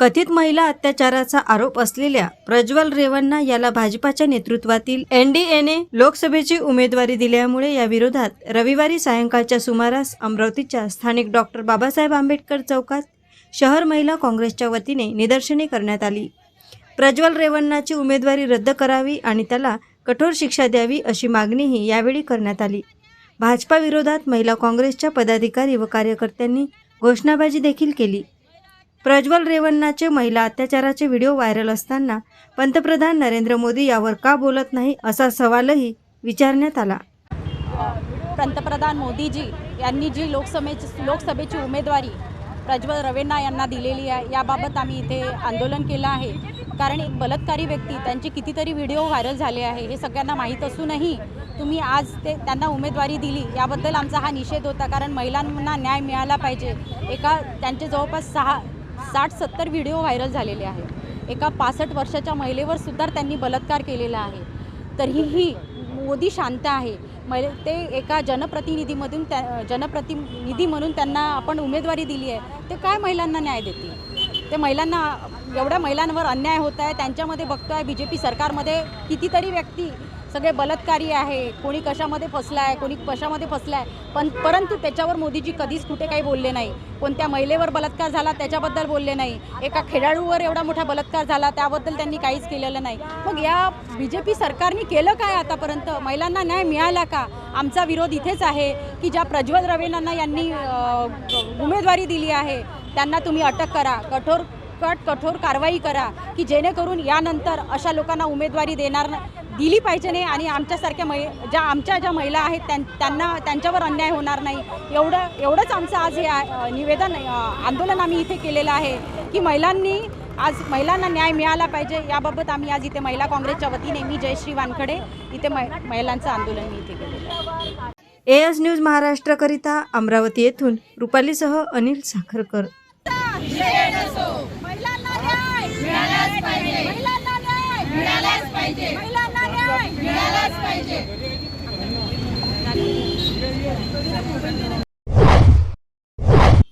कथित महिला अत्याचाराचा आरोप असलेल्या प्रज्वल रेवन्ना याला भाजपाच्या नेतृत्वातील एनडीएने लोकसभेची उमेदवारी दिल्यामुळे या विरोधात रविवारी सायंकाळच्या सुमारास अमरावतीच्या स्थानिक डॉक्टर बाबासाहेब आंबेडकर चौकात शहर महिला काँग्रेसच्या वतीने निदर्शने करण्यात आली. प्रज्वल रेवन्नाची उमेदवारी रद्द करावी आणि त्याला कठोर शिक्षा द्यावी अशी मागणीही यावेळी करण्यात आली. भाजपा विरोधात महिला काँग्रेसच्या पदाधिकारी व कार्यकर्त्यांनी घोषणाबाजी देखील केली. प्रज्वल रेवण्णाचे महिला अत्याचाराचे व्हिडिओ व्हायरल असताना पंतप्रधान नरेंद्र मोदी यावर का बोलत नाही असा सवालही विचारण्यात आला. पंतप्रधान मोदीजी यांनी जी लोकसभेची लोकसभेची उमेदवारी प्रज्वल रवेन्ना यांना दिलेली आहे याबाबत आम्ही इथे आंदोलन केलं आहे. कारण एक बलात्कारी व्यक्ती त्यांचे कितीतरी व्हिडिओ व्हायरल झाले आहे हे सगळ्यांना माहीत असूनही तुम्ही आज ते त्यांना उमेदवारी दिली याबद्दल आमचा हा निषेध होता. कारण महिलांना न्याय मिळाला पाहिजे. एका त्यांचे जवळपास सहा साठ सत्तर व्हिडिओ व्हायरल झालेले आहेत. एका पासष्ट वर्षाच्या महिलेवर सुद्धा त्यांनी बलात्कार केलेला आहे. तरीही मोदी शांत आहे. मै ते एका जनप्रतिनिधीमधून त्या जनप्रतिनिधी म्हणून त्यांना आपण उमेदवारी दिली आहे. ते काय महिलांना न्याय देतील? ते महिलांना एवढ्या महिलांवर अन्याय होत आहे त्यांच्यामध्ये बघतो आहे बी जे पी सरकारमध्ये कितीतरी व्यक्ती सगळे बलात्कारी आहे कोणी कशामध्ये फसला आहे कोणी कशामध्ये फसला आहे पण परंतु त्याच्यावर मोदीजी कधीच कुठे काही बोलले नाही. कोणत्या महिलेवर बलात्कार झाला त्याच्याबद्दल बोलले नाही. एका खेळाडूवर एवढा मोठा बलात्कार झाला त्याबद्दल त्यांनी काहीच केलेलं नाही. मग या बी जे पी सरकारने केलं काय आतापर्यंत? महिलांना न्याय मिळाला का? आमचा विरोध इथेच आहे की ज्या प्रज्वल रवेनांना यांनी उमेदवारी दिली आहे त्यांना तुम्ही अटक करा कठोर कट कठोर कारवाई करा की जेणेकरून यानंतर अशा लोकांना उमेदवारी देणार दिली पाहिजे नाही आणि आमच्यासारख्या मै ज्या आमच्या ज्या महिला आहेत त्यां त्यांना त्यांच्यावर अन्याय होणार नाही. एवढं एवढंच आमचं आज हे निवेदन आंदोलन आम्ही इथे केलेलं आहे की महिलांनी आज महिलांना न्याय मिळाला पाहिजे याबाबत आम्ही आज इथे महिला काँग्रेसच्या वतीने मी जयश्री वानखडे इथे मै- महिलांचं आंदोलन मी इथे केलेलं आहे. एएस न्यूज महाराष्ट्राकरिता अमरावती येथून रुपालीसह अनिल साखरकर. महिलांना न्याय. मिळालाच पाहिजे. महिलांना न्याय. मिळालाच पाहिजे. महिलांना न्याय. मिळालाच पाहिजे.